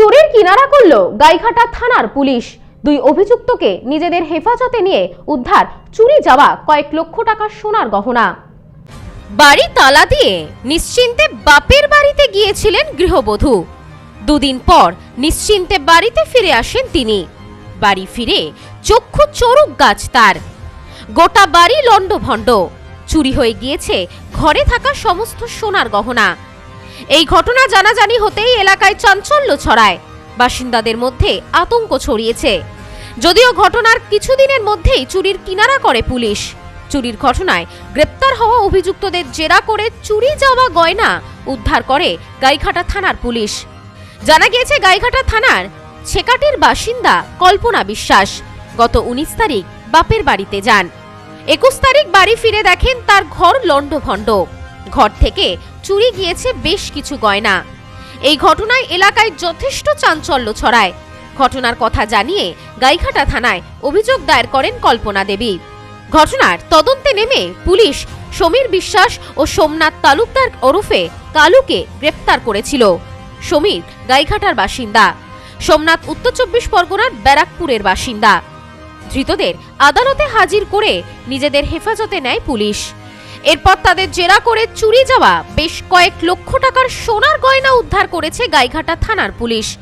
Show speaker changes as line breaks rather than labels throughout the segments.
চোরের কিনারা করল গাইঘাটা থানার পুলিশ। দুই অভিযুক্তকে নিজেদের হেফাজতে নিয়ে উদ্ধার, চুরি যাওয়া কয়েক লক্ষ টাকার সোনার গহনা। বাড়ি তালা দিয়ে নিশ্চিন্তে বাপের বাড়িতে গিয়েছিলেন গৃহবধূ। দুদিন পর নিশ্চিন্তে বাড়িতে ফিরে আসেন তিনি। বাড়ি ফিরে চক্ষু চরুক গাছ তার। গোটা বাড়ি লণ্ডভণ্ড। চুরি হয়ে গিয়েছে ঘরে থাকা সমস্ত সোনার গহনা। এই ঘটনা জানাজানি হতেই এলাকায় চাঞ্চল্য ছড়ায়। বাসিন্দাদের মধ্যে আতঙ্ক ছড়িয়েছে। যদিও ঘটনার কিছুদিনের মধ্যেই চুরির কিনারা করে পুলিশ। চুরির ঘটনায় গ্রেপ্তার হওয়া অভিযুক্তদের জেরা করে চুরি যাওয়া গয়না উদ্ধার করে গাইঘাটা থানার পুলিশ। জানা গিয়েছে, গাইঘাটা থানার ছেকাটির বাসিন্দা কল্পনা বিশ্বাস গত উনিশ তারিখ বাপের বাড়িতে যান। একুশ তারিখ বাড়ি ফিরে দেখেন তার ঘর লণ্ডভণ্ড। ঘর থেকে চুরি গিয়েছে বেশ কিছু গয়না। এই ঘটনায় এলাকায় যথেষ্ট চাঞ্চল্য ছড়ায়। ঘটনার কথা জানিয়ে গাইঘাটা থানায় অভিযোগ দায়ের করেন কল্পনা দেবী। ঘটনার তদন্তে নেমে পুলিশ সমীর বিশ্বাস ও সোমনাথ তালুকদার ওরফে কালুকে গ্রেপ্তার করেছিল। সমীর গাইঘাটার বাসিন্দা। সোমনাথ উত্তর চব্বিশ পরগনার ব্যারাকপুরের বাসিন্দা। ধৃতদের আদালতে হাজির করে নিজেদের হেফাজতে নেয় পুলিশ। এরপর তাদের জেরা করে চুরি যাওয়া বেশ কয়েক লক্ষ টাকার সোনার গয়না উদ্ধার করেছে গাইঘাটা থানার পুলিশ।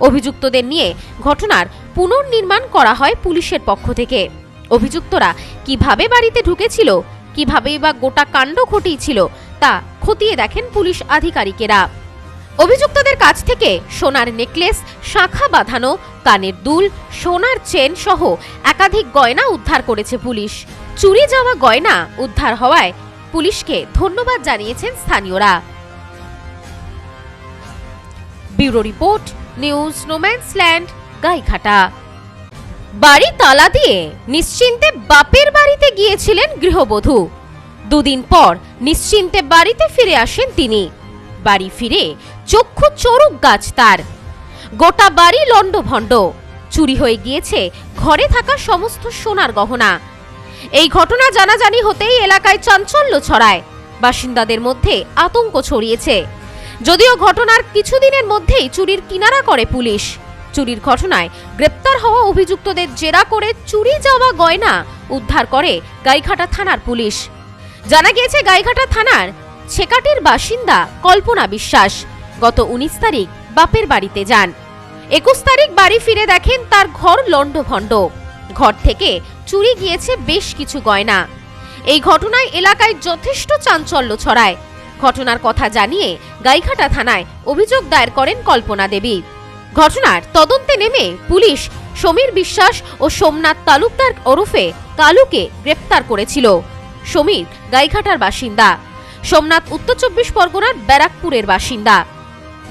অভিযুক্তদের নিয়ে ঘটনার পুনর্নির্মাণ করা হয় পুলিশের পক্ষ থেকে। অভিযুক্তরা কীভাবে বাড়িতে ঢুকেছিল কিভাবেই বা গোটা কাণ্ড ঘটিয়েছিল তা খতিয়ে দেখেন পুলিশ আধিকারিকেরা। অভিযুক্তদের কাছ থেকে সোনার নেকলেস, শাখা বাঁধানো, কানের দুল, সোনার চেন সহ একাধিক গয়না উদ্ধার করেছে পুলিশ। চুরি যাওয়া গয়না উদ্ধার হওয়ায় পুলিশকে ধন্যবাদ জানিয়েছেন স্থানীয়রা। Bureau report, news no man's land, Gaighata. বাড়ি তালা দিয়ে নিশ্চিন্তে বাপের বাড়িতে গিয়েছিলেন গৃহবধূ। দুদিন পর নিশ্চিন্তে বাড়িতে ফিরে আসেন তিনি। বাড়ি ফিরে চক্ষু চড়ুক গাছ তার। গোটা বাড়ি লণ্ডভণ্ড। চুরি হয়ে গিয়েছে ঘরে থাকা সমস্ত সোনার গহনা। এই ঘটনা জানাজানি হতেই এলাকায় চাঞ্চল্য ছড়ায়। বাসিন্দাদের মধ্যে আতঙ্ক ছড়িয়েছে। যদিও ঘটনার কিছুদিনের মধ্যেই চুরির কিনারা করে পুলিশ। চুরির ঘটনায় গ্রেপ্তার হওয়া অভিযুক্তদের জেরা করে চুরি যাওয়া গয়না উদ্ধার করে গাইঘাটা থানার পুলিশ। জানা গিয়েছে, গাইঘাটা থানার ছেকাটির বাসিন্দা কল্পনা বিশ্বাস। গত উনিশ তারিখ বাপের বাড়িতে যান। একুশ তারিখ বাড়ি ফিরে দেখেন তার ঘর লণ্ডভণ্ড। ঘর থেকে চুরি গিয়েছে বেশ কিছু গয়না। এই ঘটনায় এলাকায় যথেষ্ট চাঞ্চল্য ছড়ায়। ঘটনার কথা জানিয়ে গাইঘাটা থানায় অভিযোগ দায়ের করেন কল্পনা দেবী। ঘটনার তদন্তে নেমে পুলিশ সমীর বিশ্বাস ও সোমনাথ তালুকদার ওরফে কালুকে গ্রেপ্তার করেছিল। সমীর গাইঘাটার বাসিন্দা। সোমনাথ উত্তর চব্বিশ পরগনার ব্যারাকপুরের বাসিন্দা।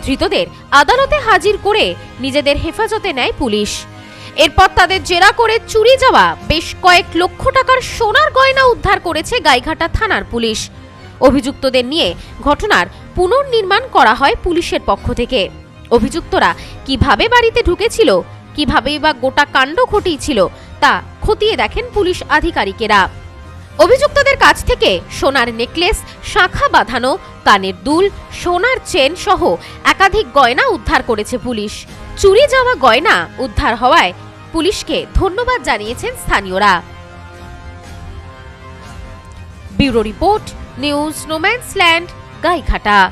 ধৃতদের আদালতে হাজির করে নিজেদের হেফাজতে নেয় পুলিশ। এরপর তাদের জেরা করে চুরি যাওয়া বেশ কয়েক লক্ষ টাকার সোনার গয়না উদ্ধার করেছে গাইঘাটা থানার পুলিশ। অভিযুক্তদের নিয়ে ঘটনার পুনর্নির্মাণ করা হয় পুলিশের পক্ষ থেকে। অভিযুক্তরা কীভাবে বাড়িতে ঢুকেছিল কিভাবেই বা গোটা কাণ্ড ঘটিয়েছিল তা খতিয়ে দেখেন পুলিশ আধিকারিকেরা। অভিযুক্তদের কাছ থেকে সোনার নেকলেস, শাখা বাঁধানো, কানের দুল, সোনার চেন সহ একাধিক গয়না উদ্ধার করেছে পুলিশ। চুরি যাওয়া গয়না উদ্ধার হওয়ায় পুলিশকে ধন্যবাদ জানিয়েছেন স্থানীয়রা। Bureau report, news no man's land, Gaighata.